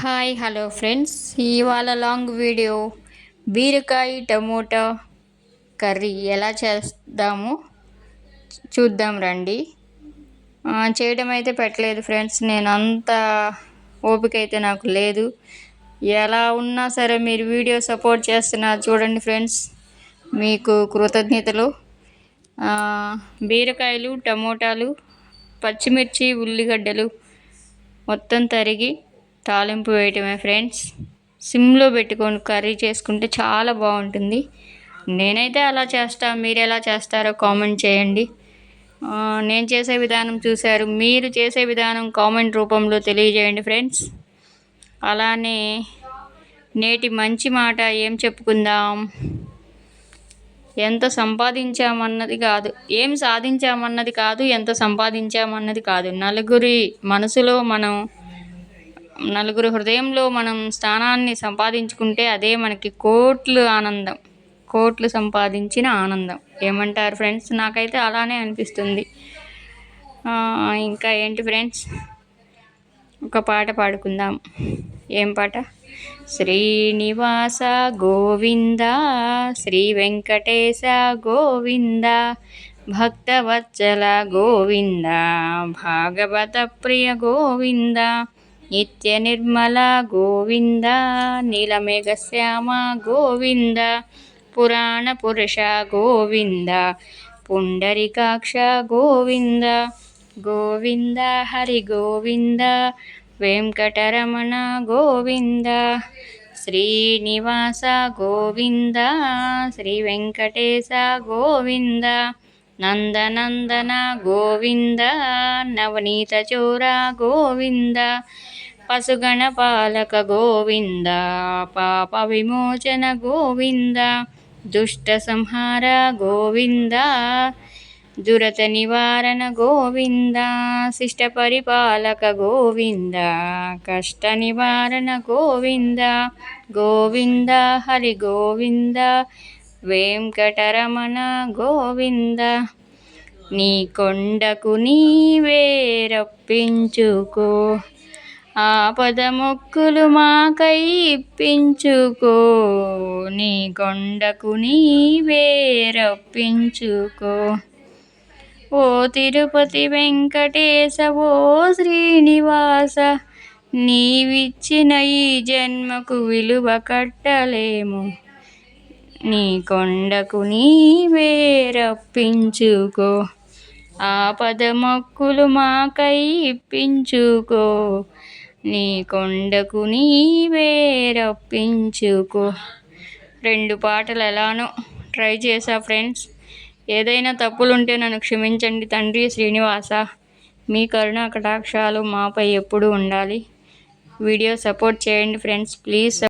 Hi hello friends. ఇవాళ long video బీరకాయ tomato curry ఎలా చేద్దాము చూద్దాం రండి. చేయడం అయితే పెట్టలేదు ఫ్రెండ్స్. నేను అంత ఓపిక అయితే నాకు లేదు. ఎలా ఉన్నా సరే మీరు వీడియో సపోర్ట్ చేస్తున్నారు చూడండి ఫ్రెండ్స్. మీకు కృతజ్ఞతలు. బీరకాయలు టమోటాలు పచ్చిమిర్చి ఉల్లిగడ్డలు మొత్తం తరిగి తాలింపు వేయటమే ఫ్రెండ్స్. సిమ్లో పెట్టుకొని కర్రీ చేసుకుంటే చాలా బాగుంటుంది. నేనైతే అలా చేస్తా మీరు ఎలా చేస్తారో కామెంట్ చేయండి. నేను చేసే విధానం చూశారు. మీరు చేసే విధానం కామెంట్ రూపంలో తెలియజేయండి ఫ్రెండ్స్. అలానే నేటి మంచి మాట ఏం చెప్పుకుందాం? ఎంత సంపాదించామన్నది కాదు. ఏం సాధించామన్నది కాదు ఎంత సంపాదించామన్నది కాదు. నలుగురి మనసులో మనం నలుగురు హృదయంలో మనం స్థానాన్ని సంపాదించుకుంటే అదే మనకి కోట్లు ఆనందం. కోట్లు సంపాదించిన ఆనందం. ఏమంటారు ఫ్రెండ్స్? నాకైతే అలానే అనిపిస్తుంది. ఇంకా ఏంటి ఫ్రెండ్స్? ఒక పాట పాడుకుందాం. ఏం పాట? శ్రీనివాస గోవింద శ్రీ వెంకటేశ గోవింద భక్తవత్సల గోవింద భాగవత ప్రియ గోవింద నిత్య నిర్మల గోవింద నీలమేఘశ్యామ గోవింద పురాణ పురుష గోవింద పుండరికాక్ష గోవింద గోవింద హరి గోవింద వెంకటరమణ గోవింద శ్రీనివాస గోవింద శ్రీ వెంకటేశ గోవింద నందనందన గోవింద నవనీత చోర గోవింద పశుగణ పాలక గోవింద పాప విమోచన గోవింద దుష్ట సంహార గోవింద దురత నివారణ గోవింద శిష్ట పరిపాలక గోవింద కష్ట నివారణ గోవింద గోవింద హరి గోవింద వెంకటరమణ గోవింద నీ కొండకు నీవే రప్పించుకో. ఆపద మొక్కులు మాకై ఇప్పించుకో. నీ కొండకు నీవే రప్పించుకో. ఓ తిరుపతి వెంకటేశ ఓ శ్రీనివాస నీవిచ్చిన ఈ జన్మకు విలువ కట్టలేము. నీ కొండకు నీవే రప్పించుకో. ఆపద మొక్కులు మాకై ఇప్పించుకో. నీ కొండకు నీవే రప్పించుకో. రెండు పాటలు ఎలానో ట్రై చేసా ఫ్రెండ్స్. ఏదైనా తప్పులుంటే నన్ను క్షమించండి తండ్రి శ్రీనివాస. మీ కరుణ కటాక్షాలు మాపై ఎప్పుడు ఉండాలి. వీడియో సపోర్ట్ చేయండి ఫ్రెండ్స్. ప్లీజ్